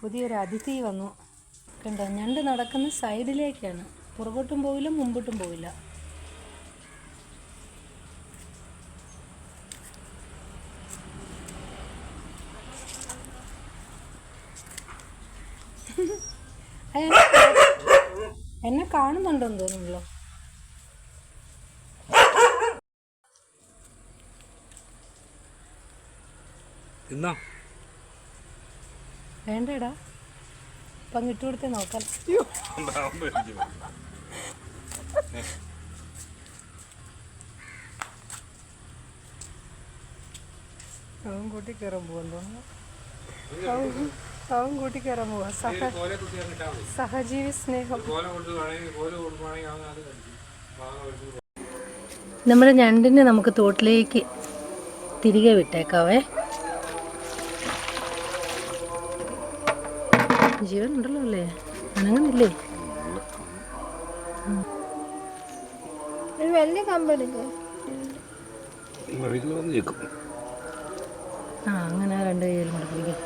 പുതിയൊരു അതിഥി വന്നു. കണ്ടോ ഞണ്ട് നടക്കുന്ന സൈഡിലേക്കാണ്. പുറകോട്ടും പോവില്ല മുമ്പോട്ടും പോവില്ല. എന്നെ കാണുന്നുണ്ടെന്ന് തോന്നുന്നല്ലോ തിന്നോ? വേണ്ടടാ. അപ്പം ഇട്ടുകൊടുത്തേ നോക്കാം. അവൻ കൂട്ടി കയറാൻ പോവാൻ തോന്നുന്നു. അവൻ കൂട്ടി കയറാൻ പോവാ. സഹ സഹജീവി സ്നേഹം. നമ്മുടെ ഞണ്ടിനെ നമുക്ക് തോട്ടിലേക്ക് തിരികെ വിട്ടേക്കാവേ. ജീവൻ ഉണ്ടല്ലോ അല്ലേ അനങ്ങുന്നില്ലേ വലിയ കമ്പെടുക്ക് ആ അങ്ങനെ രണ്ട് കയ്യിലും കൂടെ പിടിക്കാം.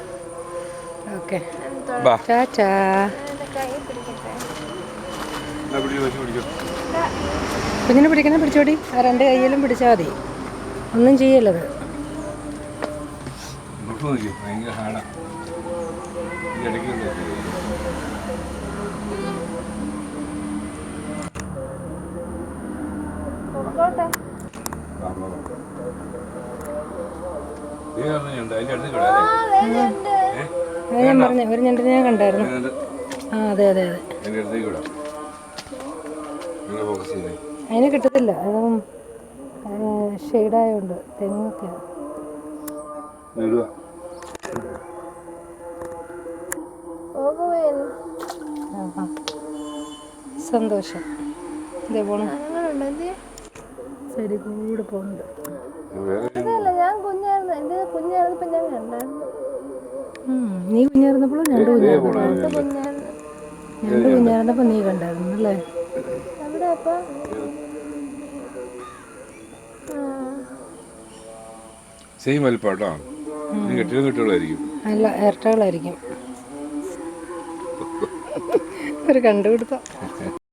ഓക്കെ. കുഞ്ഞിനെ പിടിക്കണേ പിടിച്ചോടി. ആ രണ്ട് കയ്യിലും പിടിച്ചാൽ മതി. ഒന്നും ചെയ്യല്ലത്. ഭയങ്കര ഹാർഡാ. ഞാൻ പറഞ്ഞു ഒരു ഞണ്ടിനെ ഞാൻ കണ്ടായിരുന്നു. ആ അതെ അതെ അതെ. അതിനെ കിട്ടത്തില്ല. അതും ഷെയ്ഡായോണ്ട് തെങ്ങൊക്കെ സന്തോഷം. ഇതേ പോണം. ഞങ്ങളുണ്ട് എന്ത് സൈഡിൽ കൂടെ പോകുന്നുണ്ട് ഞാൻ കുഞ്ഞായിരുന്നു. ഞാൻ കണ്ടായിരുന്നു നീ കുഞ്ഞായിരുന്നപ്പോഴും ഞണ്ട് കുഞ്ഞായിരുന്നു. കുഞ്ഞായിരുന്നു. ഞണ്ട് കുഞ്ഞായിരുന്നപ്പോൾ നീ കണ്ടായിരുന്നു അല്ലേ? സെയിം വലിപ്പാട്ടോ അല്ല ഇരട്ടകളായിരിക്കും. ഒരു കണ്ടുപിടുത്തം.